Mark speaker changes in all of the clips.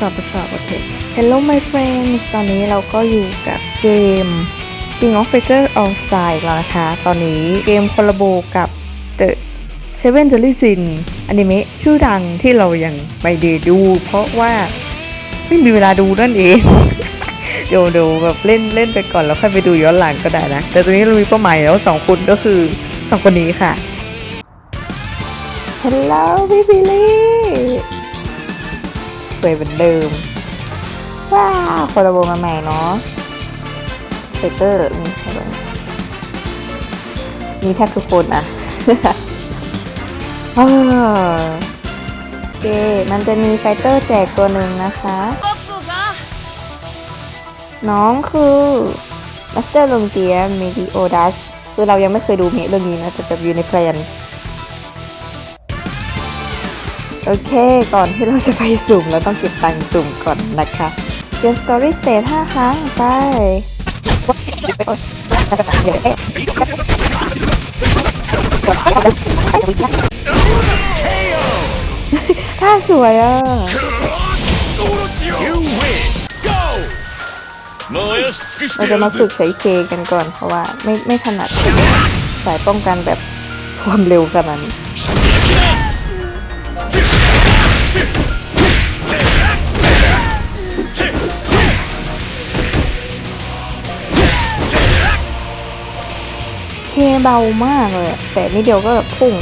Speaker 1: ทดสอบทดสอบโอเค Hello my friends ตอนนี้เราก็อยู่กับเกม King of Fighters All Star แล้วนะคะ ตอนนี้เกมคอลลาโบกับ The Seven Deadly Sin อนิเมะชื่อดังที่เรายังไม่ได้ดู เพราะว่าไม่มีเวลาดูนั่นเอง เดี๋ยวเดี๋ยวแบบเล่นเล่นไปก่อนแล้วค่อยไปดูย้อนหลังก็ได้นะ แต่ตอนนี้เรามีเป้าหมายแล้วสองคนก็คือสองคนนี้ค่ะฮัลโหลพี่บิลลี่ สวยเหมือนเดิม ว้าวคอลลาโบมาใหม่เนาะเฟเตอร์มีใครบ้างมีแทบทุกคนอะอ้าวโอเค มันจะมีไฟเตอร์แจกตัวหนึ่งนะคะ น้องคือมาสเตอร์ลงเตียเมดิโอดัสคือเรายังไม่เคยดูเมะเรื่องนี้นะแต่แบบอยู่ในแพลน โอเค ก่อนที่เราจะไปสุ่มเราต้องเก็บตังค์สุ่มก่อนนะคะเรียนสตอรี่สเตทห้าครั้งไปถ้าสวยอะเราจะมาฝึกใช้เคกันก่อนเพราะว่าไม่ไม่ถนัดสายป้องกันแบบความเร็วขนาดนี้ เบามากเลย แต่นิดเดียวก็แบบพุ่ง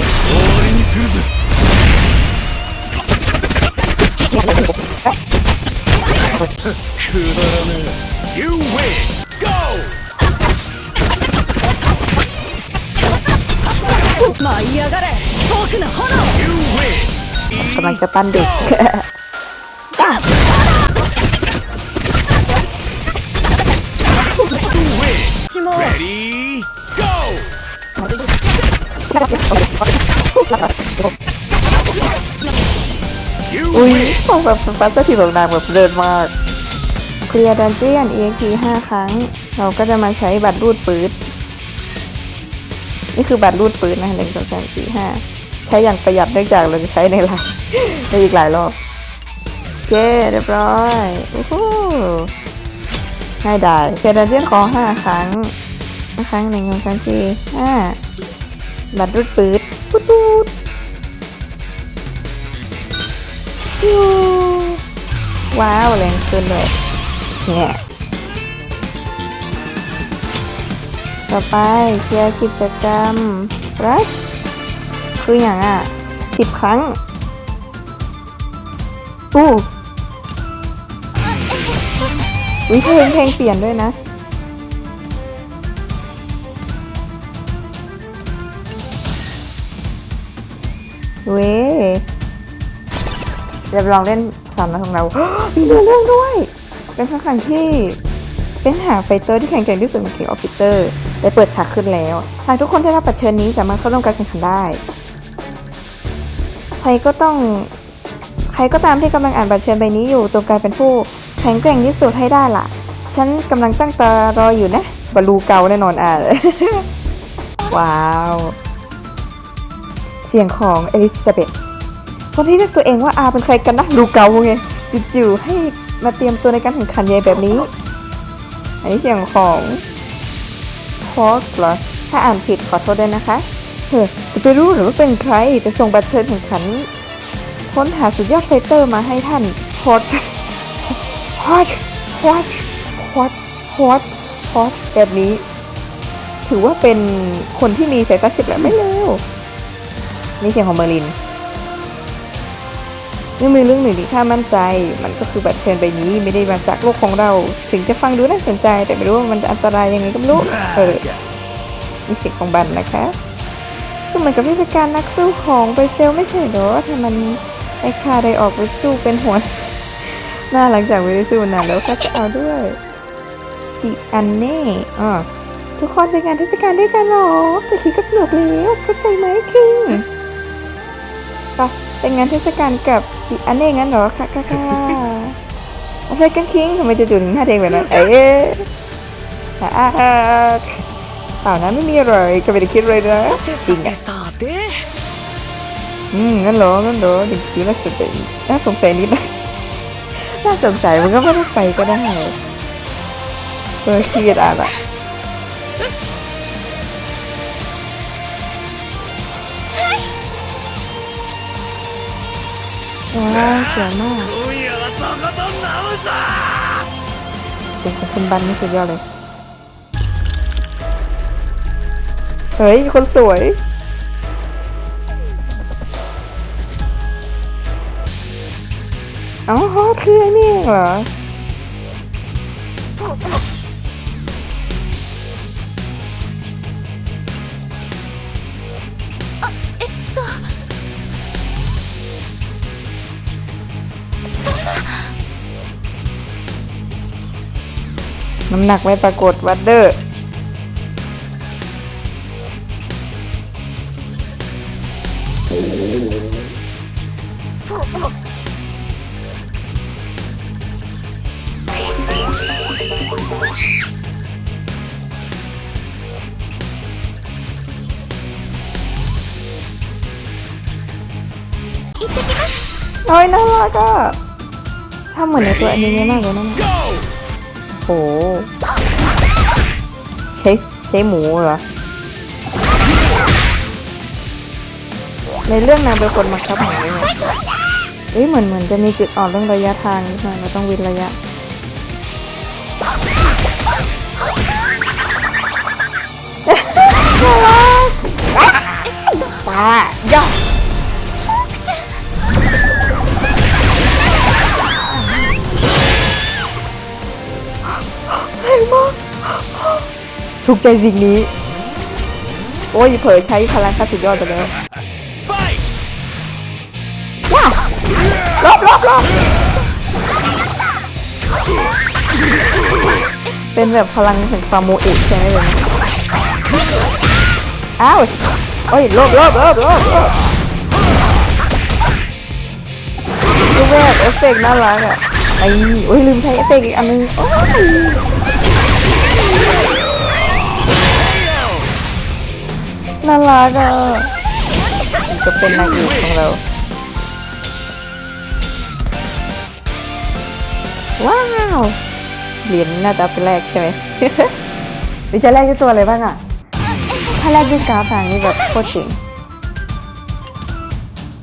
Speaker 1: กำลังจะปั้นเด็ก
Speaker 2: ชิ
Speaker 3: โม
Speaker 1: อุ้ย
Speaker 3: win!
Speaker 1: พอแบบฟัสทีแบบนางแบบเดินมากเคลียร์ดันเจียน EXP 5 ครั้ง เราก็จะมาใช้บัตรรูดปืดนี่คือบัตรรูดปืดนะหนึ่งสองสามสี่ห้าใช้อย่างประหยัดเนื่องจากเราจะใช้ในหลายในอีกหลายรอบโอเคเรียบร้อยโอ้โหง่ายได้เคลียร์ดันเจียนขอห้าครั้งห้าครั้งหนึ่งสองสามสี่ห้า บัตรรูดปืดปุ๊ดปุ๊ดว้าวแรงขึ้นเลยเนี่ยต่อไปเคลียร์กิจกรรมรัชคืออย่างอะสิบครั้งอู้วิเพลงเพลงเปลี่ยนด้วยนะ เว้ยเรลองเล่นสามนัดของเรา มีเนื้อเรื่องด้วย เป็นครั้งครั้งที่เป็นหาไฟเตอร์ที่แข็งแกร่งที่สุดในเกมออฟฟิเตอร์ได้เปิดฉากขึ้นแล้ว หากทุกคนได้รับปัดเชิญนี้สามารถเข้าร่วมการแข่งขันได้ ใครก็ต้อง ใครก็ตามที่กำลังอ่านบัตรเชิญใบนี้อยู่จงกลายเป็นผู้แข็งแกร่งที่สุดให้ได้ล่ะ ฉันกำลังตั้งตารออยู่นะบอลลูเกาแน่นอนอะว้าว เสียงของเอลิซาเบธคนที่เรียกตัวเองว่าอาเป็นใครกันนะดูเกาไงจู่ๆให้มาเตรียมตัวในการแข่งขันใหญ่แบบนี้ อันนี้เสียงของพอสเหรอถ้าอ่านผิดขอโทษด้วยนะคะเฮ้อจะไปรู้หรือว่าเป็นใครแต่ส่งบัตรเชิญแข่งขัน ค้นหาสุดยอดไฟเตอร์มาให้ท่านพอดพอดพอดพอดพอดพอดแบบนี้ ถือว่าเป็นคนที่มีสายตาเฉียบแหลมไม่เร็ว นี่เสียงของเมอร์ลินยังมีเรื่องหนึ่งที่ข้ามั่นใจ มันก็คือแบัตเชิญใบนี้ไม่ได้มาจากโลกของเรา ถึงจะฟังดูน่าสนใจ แต่ไม่รู้ว่ามันจะอันตรายยังไงก็ไม่รู้เออมีเสียงของบันนะคะก็เหมือนกับเทศกาลนักสู้ของไปเซลไม่ใช่หรอถ้ามันไอ้ข้าได้ออกไปสู้เป็นหัวหน้าหลังจากไม่ได้สู้นานแล้วก็จะเอาด้วยติอันเน่อ๋อทุกคนไปงานเทศกาลด้วยกันหรอแต่คิดก็สนุกแล้วเข้าใจไหมคิง เป็นงานเทศกาลกับอีอันเองงั้นเหรอค่ะค่ะค่ะอะไรกันคิงทำไมจะจุดถึงหน้าเด็กแบบนั้นเอ๊ะอ่าเปล่านะไม่มีอะไรก็ไม่ได้คิดเลยนะจริงอะ
Speaker 2: さて
Speaker 1: อืมงั้นเหรองั้นเหรอจริงๆน่าสนใจน่าสงสัยนิดนะถ้าสงสัยมันก็ไม่ต้องไปก็ได้เออขี้เกียจอ่านอะ โอ้เสียมากเสียงของคุณบันนี่สุดยอดเลย เฮ้ย มีคนสวยอ๋อคือไอ้นี่เหรอ น้ำหนักไม่ปรากฏวัดเดอร์โอ้ยน่ารักอะถ้าเหมือนในตัวอนิเมะมากเลยนะเนี่ย โอ้ใช้ใช้หมูเหรอ ในเรื่องนางเป็นคนบังคับหมูเลยเนี่ยเอ้ยเหมือนเหมือนจะมีจุดอ่อนเรื่องระยะทางนิดหน่อยเราต้องวินระยะปลาย่อ ถูกใจสิ่งนี้ โอ้ยเผยใช้พลังค่าสุดยอดไปแล้ว
Speaker 3: Fight
Speaker 1: ว้าวลบลบลบเป็นแบบพลังแห่งความโมเอกใช่ไหมเลยอ้าวโอ้ยลบลบลบลบลบดูแบบเอฟเฟกต์น่ารักอะไอ้โอ้ยลืมใช้เอฟเฟกต์อีกอันนึงโอ้ย น่ารักอะจะเป็นนางเอกของเรา ว้าวเหรียญน่าจะเป็นแรกใช่ไหมหรือจะแรกด้วยตัวอะไรบ้างอะ ถ้าแรกด้วยกราฟทางนี่แบบโคตรเจ๋ง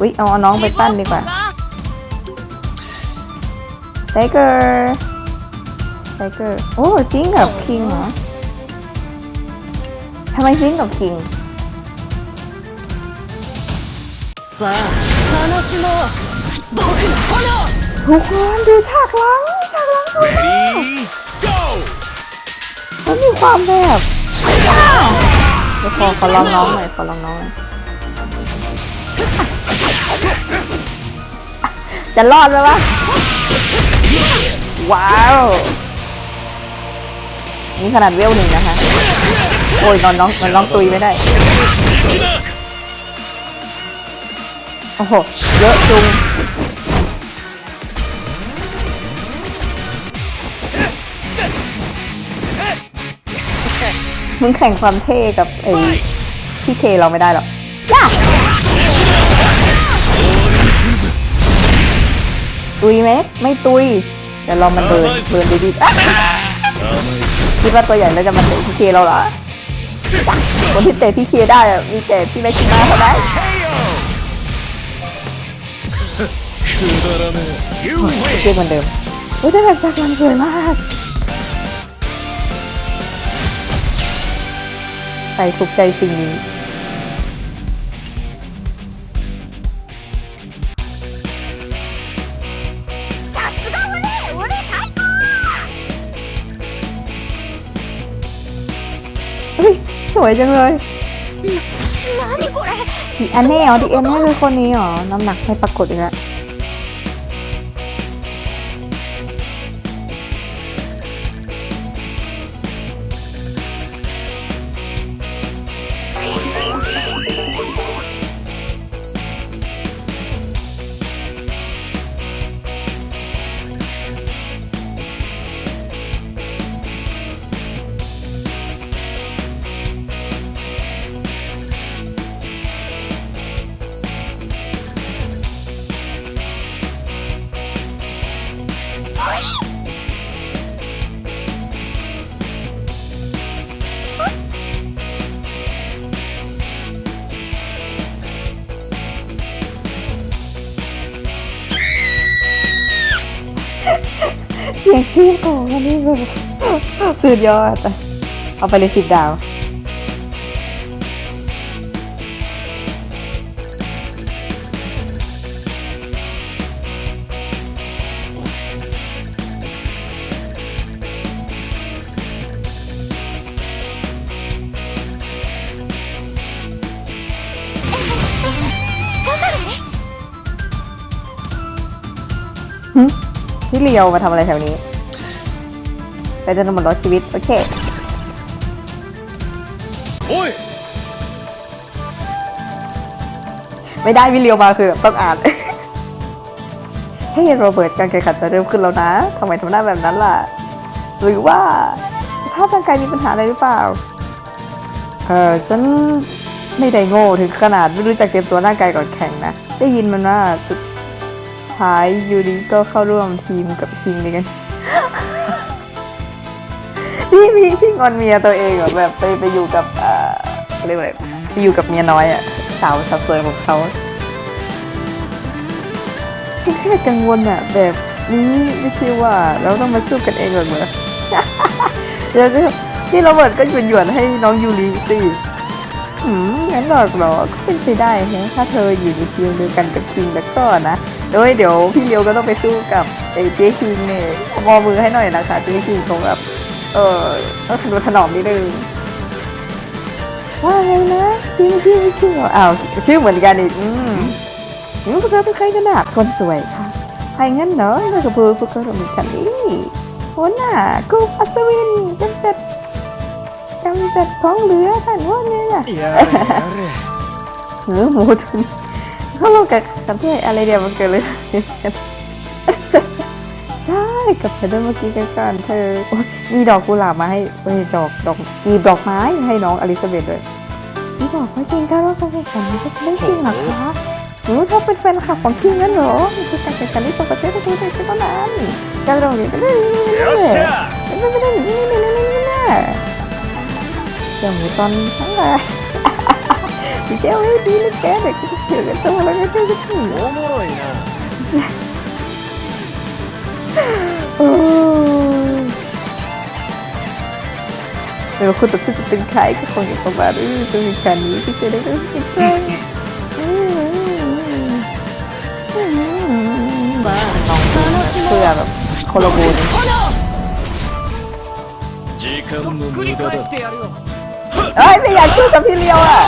Speaker 1: วิเอาเอาน้องไปตั้นดีกว่าสไตเกอร์สไตเกอร์โอ้ซิงกับคิงเหรอทำไมซิงกับคิง
Speaker 2: さあ楽しもう僕の炎
Speaker 1: ทุกคนดูฉากหลังฉากหลังสวยมาก
Speaker 3: Ready Go
Speaker 1: มันมีความแบบว้าวเดี๋ยวขอขอลองน้องหน่อยขอลองน้องหน่อยจะรอดไหมวะ ว้าว นี่ขนาดเวลหนึ่งนะคะ โอ้ยนอนน้องนอนน้องตุยไม่ได้ โอ้โห เยอะจุง มึงแข่งความเท่กับไอ้พี่เคเราไม่ได้หรอกย่าตุยไหมไม่ตุยเดี๋ยวลองมันเบิร์นเบิร์นดีๆอะคิดว่าตัวใหญ่แล้วจะมาเตะพี่เคเราเหรอคนที่เตะพี่เคได้อะมีแต่พี่แม็กซิมาเท่านั้น ชื่อเหมือนเดิมโอ้ยแต่แบบจากลังสวยมากใครถูกใจสิ่งนี้ สวยจังเลย อันแน่เหรอดีเอ็นนี่คือคนนี้เหรอ น้ำหนักไม่ปรากฏอีกแล้ว สุดยอด เอาไปเลยสิบดาวหึพี่เลียวมาทำอะไรแถวนี้ ไปจนหมดรถชีวิต โอเค
Speaker 3: おい
Speaker 1: ไม่ได้พี่เลียวมาคือต้องอ่าน เฮ้ยโรเบิร์ตการแข่งขันจะเริ่มขึ้นแล้วนะทำไมทำหน้าแบบนั้นล่ะ หรือว่าสภาพร่างกายมีปัญหาอะไรหรือเปล่า เออฉันไม่ได้โง่ถึงขนาดไม่รู้จักเตรียมตัวร่างกายก่อนแข่งนะ ได้ยินมันว่าสุดท้ายยูริก็เข้าร่วมทีมกับคิงด้วยกัน พี่พี่พี่งอนเมียตัวเองเหรอแบบไปไปอยู่กับเอ่อเรียกว่าอะไรไปอยู่กับเมียน้อยอะสาวสาวสวยของเขาฉันแค่กังวลอะแบบนี้ไม่ใช่ว่าเราต้องมาสู้กันเองหรอกเหรอแล้วก็พี่โรเบิร์ตก็หยวนหยวนให้น้องยูริสิอืมงั้นหรอกหรอก็เป็นไปได้ฮะถ้าเธออยู่ในทีมเดียวกันกับคิงแล้วก็นะโดยเดี๋ยวพี่เลียวก็ต้องไปสู้กับไอ้เจคิงเนี่ยมอมือให้หน่อยนะคะเจคิงคงแบบ เออต้องทนุถนอมนิดนึงว่าไงนะชื่อชื่อชื่ออ้าวชื่อเหมือนกันอีกอืมหนูพวกเธอเป็นใครกันน่ะคนสวยค่ะไครงั้นเนาะเรากัเพวกพวกเราเหมือนกันนี่หัหน่ากูอัศวินกำจัดกำจัดท้องเหลือท่านว่า
Speaker 3: ไงล่ะ
Speaker 1: เออหมูทุนเขาลงกับกับที่อะไรเดียวมันเกิดเลย กับเธอได้เมื่อกี้กันเธอ มีดอกกุหลาบมาให้เอ้ยดอกดอกกีบดอกไม้ให้น้องอลิซาเบธด้วยนี่บอกว่าจริงก็ว่าการแข่งขันไม่จริงหรอคะหนูเธอเป็นแฟนคลับของคิงนั่นเหรอคือการแข่งขันที่ส่งประเทศไปดูในเท่านนั้นการเราเนี่ยก็ได้
Speaker 3: ไม่ได้
Speaker 1: ไม่ได้ไม่ได้ไม่ได้ไม่ได้อย่างหนูตอนทั้งหลายพี่เจ้าไม่ดีเลยแกเด็กเกี่ยวกับตัวอะไรก็เด้ก็ถึง
Speaker 3: โอ้
Speaker 1: โหนะ ไม่ว่าคุณต่อสู้จะเป็นใครก็คงอย่าประมาทเออตัวเหตุการณ์นี้พี่เจได้ก็อีกครั้งบ้างเพื่อแบบโคลบูนเอไม่อยากชื่อกับพี่เลียวอะ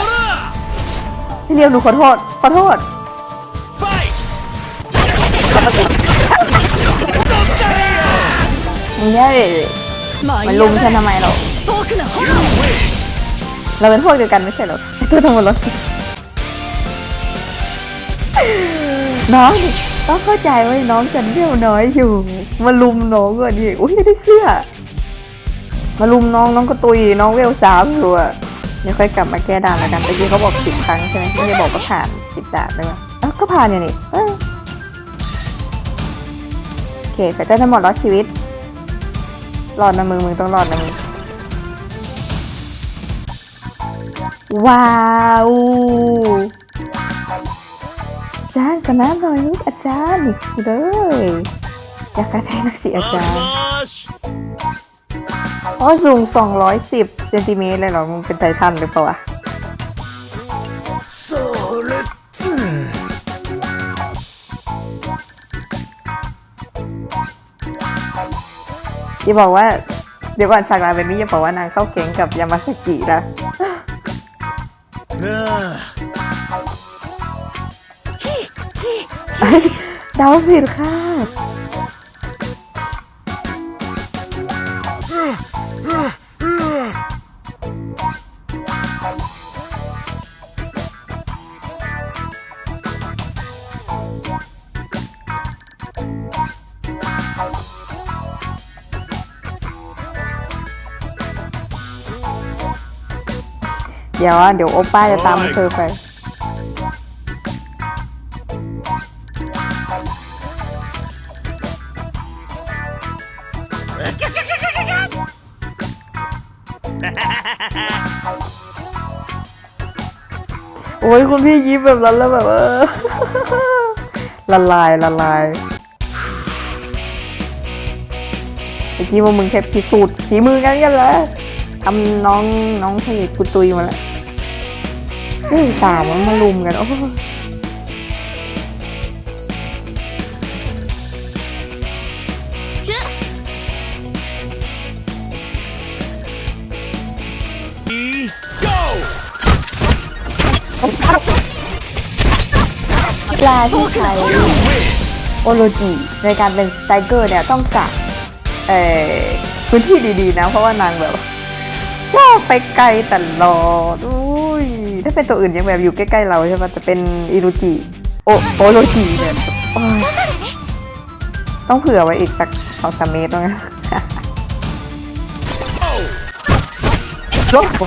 Speaker 1: พี่เลียวหนูขอโทษ ขอโทษ เยมันลุมฉันทำไมเรา เราเป็นพวกเดียวกันไม่ใช่เหรอตัวทั้งหมดเราน้องต้องเข้าใจว่าน้องฉันเที่ยวน้อยอยู่ มาลุมน้องก่อนดิอุ้ยได้เสื้อ มาลุมน้องน้องก็ตุยน้องเวลสามตัวเดี๋ยวค่อยกลับมาแก้ด่านแล้วกันตะกี้เขาบอกสิบครั้งใช่ไหมไม่ได้บอกก็ผ่านสิบด่านเลยอ้าวก็ผ่านอย่างนี้โอเคแต่ได้ทั้งหมดรอดชีวิต รอดนะมือมึงต้องรอดนะมึงว้าวอาจารย์กันนะหน่อยลูกอาจารย์นี่เลยอยากกระแทกนักสิอาจารย์
Speaker 3: よし
Speaker 1: อ๋อสูง 210เซนติเมตรเลยเหรอมึงเป็นไททันหรือเปล่าวะ อย่าบอกว่า เดี๋ยวก่อนฉากหลังแบบนี้อย่าบอกว่านางเข้าเก่งกับยามาสกินะ
Speaker 3: なあ
Speaker 1: เดาผิดค่ะ เดี๋ยวอะเดี๋ยวโอป้าจะตามเธอไป โอ้ยคุณพี่ยิ้มแบบนั้นแล้วแบบเออละลายละลายไอ้กี้ว่ามึงแค่พิสูจน์ฝีมือกันกันแหละทำน้องน้องพระเอกกุตุยมาแล้ว เฮ้ยสามมันมาลุมกัน โอ้ย
Speaker 4: チュ
Speaker 3: go
Speaker 1: เวลาที่ใช้โอโลจิในการเป็นสไตเกอร์เนี่ยต้องกะเอ่อพื้นที่ดีๆนะ เพราะว่านางแบบว่าไปไกลตลอดอุ้ย ถ้าเป็นตัวอื่นยังแบบอยู่ใกล้ๆเราใช่ปะจะเป็นอิรุจิโอโอโลจิเนี่ยโอ้ยต้องเผื่อไว้อีกสักสองสามเมตรตรงนั้นรถผม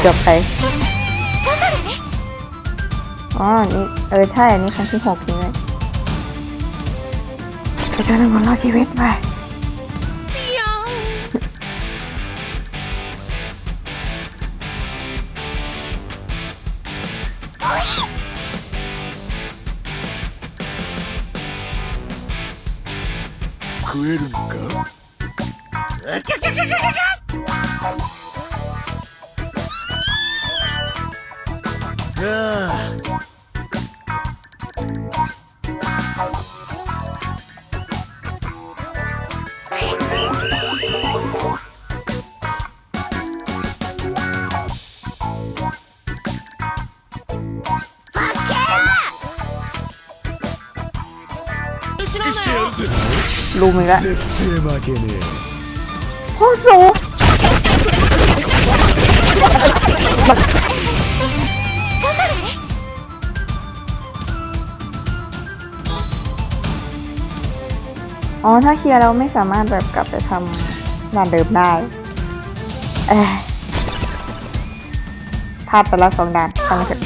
Speaker 1: เกือบไปอ๋อ นี่ เออ ใช่ อันนี้ครั้งที่หกจริงเลยจะเจอหนึ่งวันรอดชีวิตไป
Speaker 3: ああ
Speaker 2: 後ろ
Speaker 3: して
Speaker 2: だよ
Speaker 3: やるぜ
Speaker 1: รูมอีกแล้ว
Speaker 3: 絶対負けね
Speaker 1: โอ้สูงอ๋อ ถ้าเคลียร์เราไม่สามารถแบบกลับไปทำงานเดิมได้เอ้ยพลาดไปแล้วสองด่านทำมาเถอะ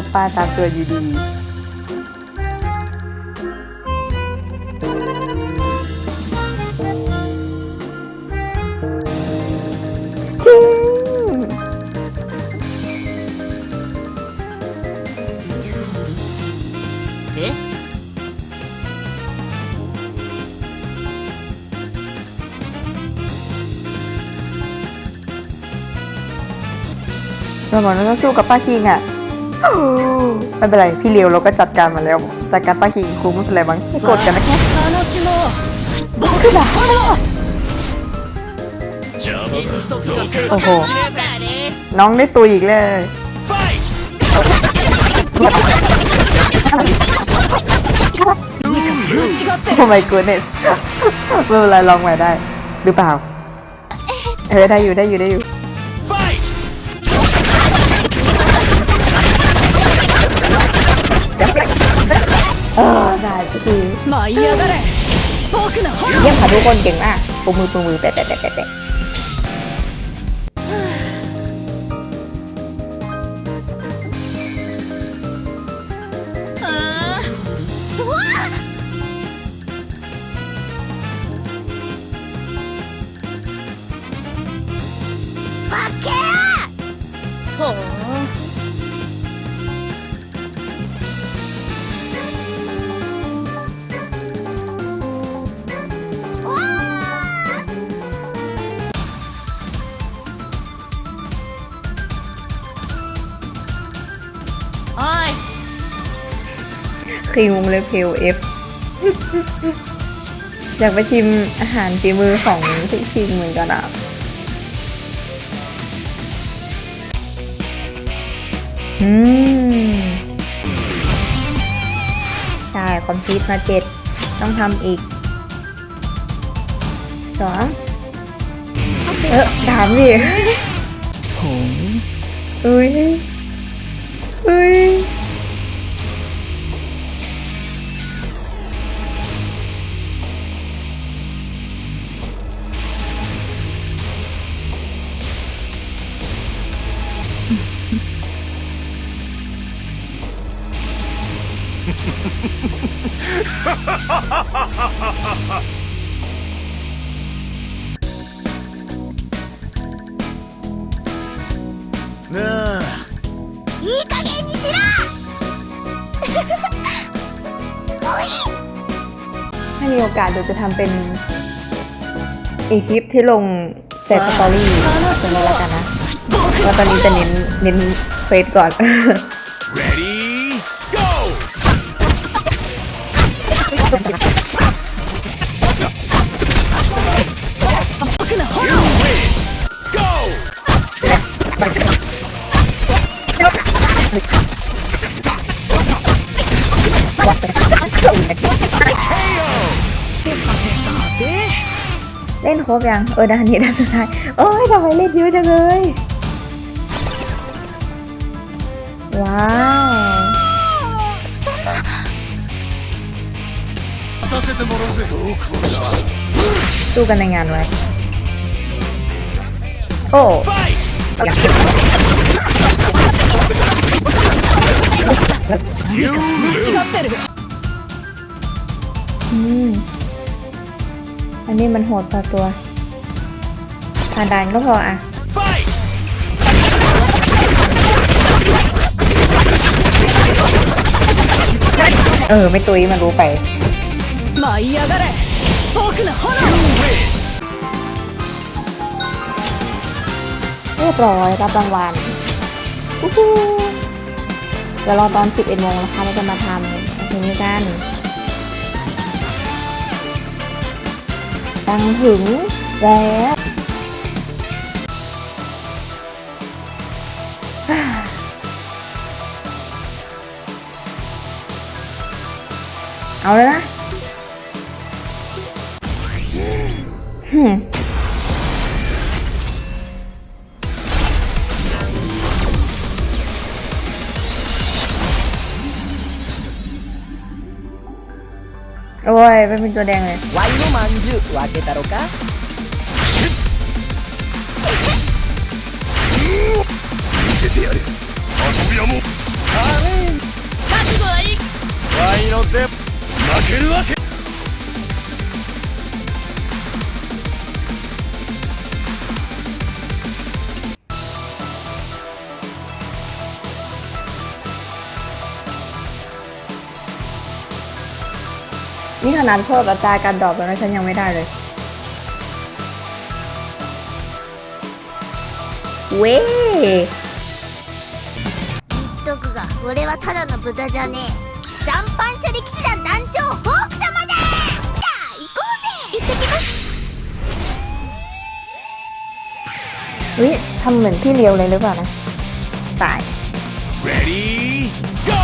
Speaker 1: โอป้าตามตัวอยู่ดีจริง
Speaker 2: え
Speaker 1: เราบอกว่าต้องสู้กับป้าคิงอะ ไม่เป็นไร พี่เลียวเราก็จัดการมาแล้วจัดการป้าคิงคุ้มไม่เป็นไรบ้างไม่กดกันนะคะโอ้โห น้องได้ตัวอีกเลยโอ้ my goodness ไม่เป็นไรลองใหม่ได้ หรือเปล่า เออได้อยู่ได้อยู่ได้อยู่ เยี่ยมค่ะทุกคนเก่งมากปูมือปมมือแปะแปะแปะแปะ คิงวงเล็บเพลเอฟอยากไปชิมอาหารฝีมือของพี่คิงเหมือนกันอะอืมใช่คอมพิวต์มาเจ็ดต้องทำอีกสองเออถามดิเอ้ยเอ้ย
Speaker 3: なあ
Speaker 4: いい加減にしろおい
Speaker 1: ถ้ามีโอกาสเดี๋ยวจะทำเป็นอีกคลิปที่ลงเซตสตอรี่ตรงนี้แล้วกันนะว่าตอนนี้จะเน้นเน้นเฟซก่อน เล่นครบยัง เออด้านนี้ด้านสุดท้าย โอ้ยทำไมเล่นเยอะจังเลย ว้าว สู้กันในงานไว้ โอ้
Speaker 3: ファイ
Speaker 1: อยาก
Speaker 3: ト You
Speaker 2: 間
Speaker 3: lose
Speaker 2: 違ってる
Speaker 1: อืม อันนี้มันโหดพอตัวผ่านด่านก็พออ่ะ
Speaker 3: fight
Speaker 1: เออ ไม่ตุยมันรู้ไป
Speaker 2: 舞い上がれ 僕の炎
Speaker 1: เรียบร้อยรับรางวัลอู้หูเดี๋ยวรอตอน 11โมงนะคะเราจะมาทำเพลงนี้กัน ดังถึงแล้ว เอาเลยนะ หืม โอ้ยไม่เป็นตัวแดงเลย
Speaker 5: ワイのまんじゅう分けたろか
Speaker 3: 見せてやる遊びはもう
Speaker 2: 覚悟はいい
Speaker 3: ワイので負けるわけ
Speaker 1: นี่ขนาดเพิ่มอัตราการดรอปแล้วนะฉันยังไม่ได้เลย เว้
Speaker 4: 言っとくが俺はただの豚じゃねえ残飯車力士団団長ホーク様だじゃあ行こうぜ行ってきます
Speaker 1: เฮ้ยทำเหมือนพี่เลียวเลยหรือเปล่านะ ตาย
Speaker 3: ready go